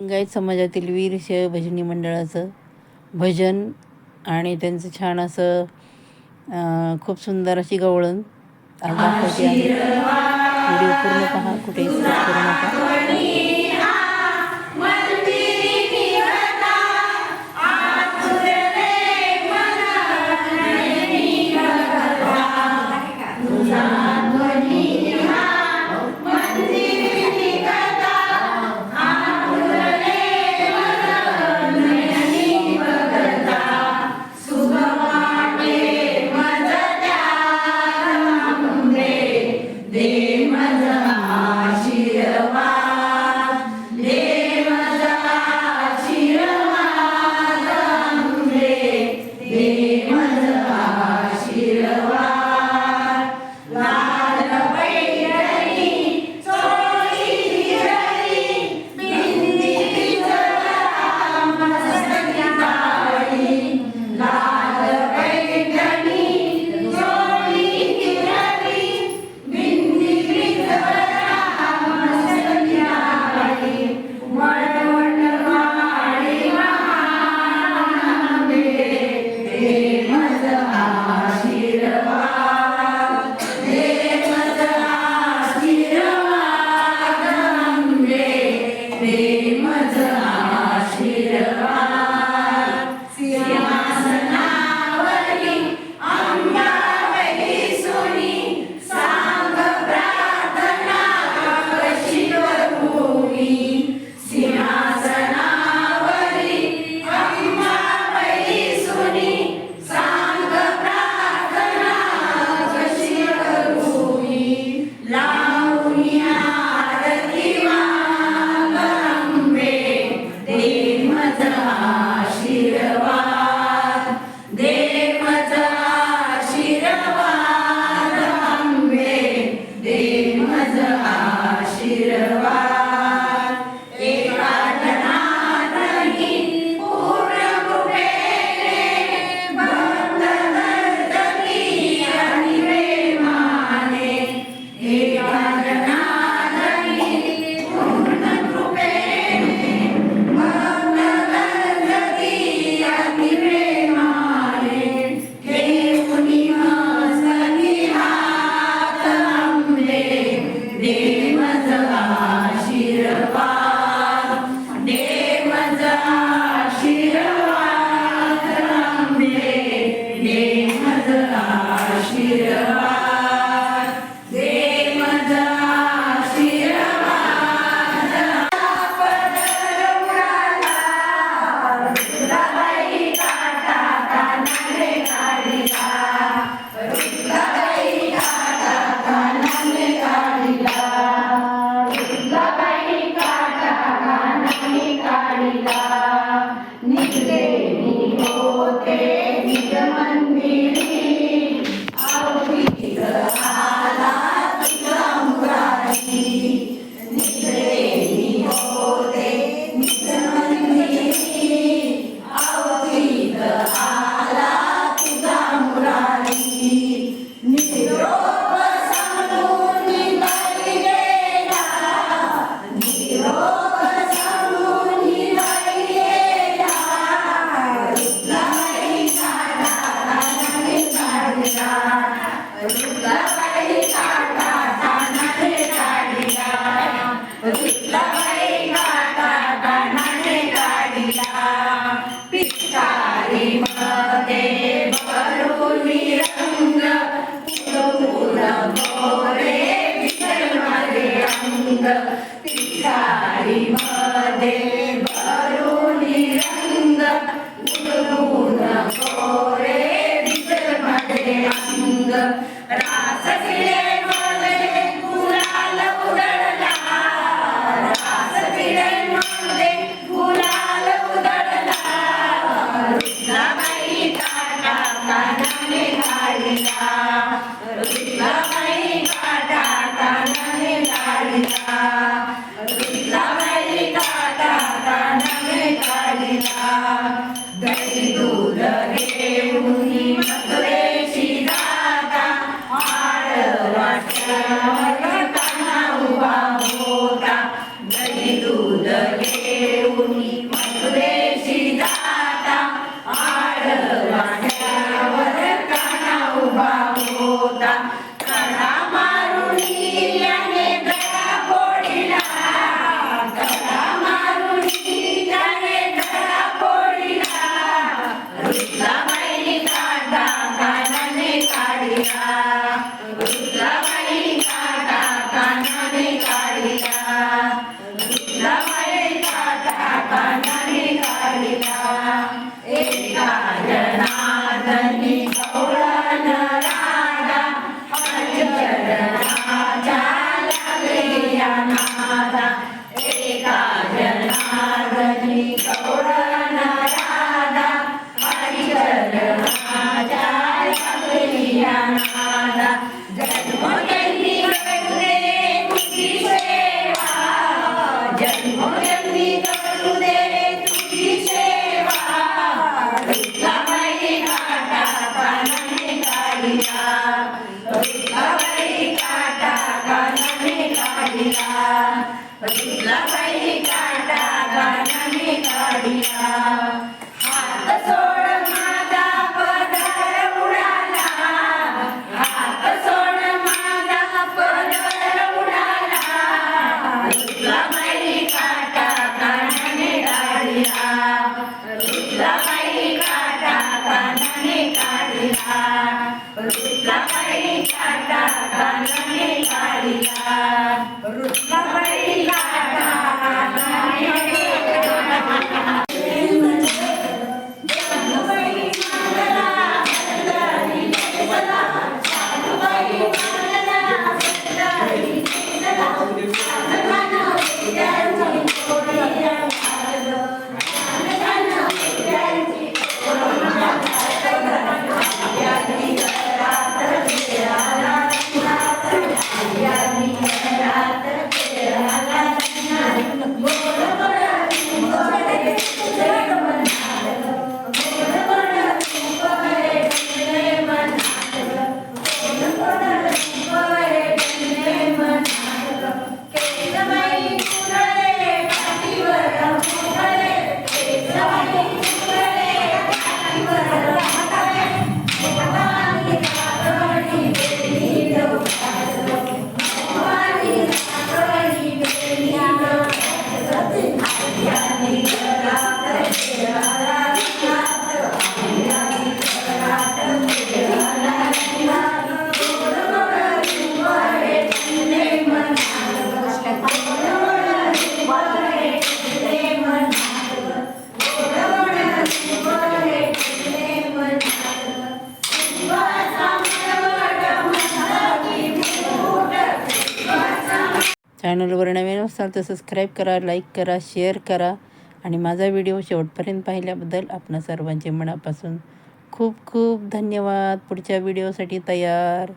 लिंगायत समाजातील वीर शैव भजनी मंडळाचं भजन आणि त्यांचं छान असं खूप सुंदर अशी गवळण आज दाखवते आहे. व्हिडिओ पूर्ण पहा कुठेही करू नका. Picari Madeira. Thank you. चॅनलवर नवीन असाल तर सबस्क्राईब करा लाईक करा शेअर करा. आणि माझा व्हिडिओ शेवटपर्यंत पाहिल्याबद्दल आपणा सर्वांचे मनापासून खूप खूप धन्यवाद. पुढच्या व्हिडिओसाठी तयार.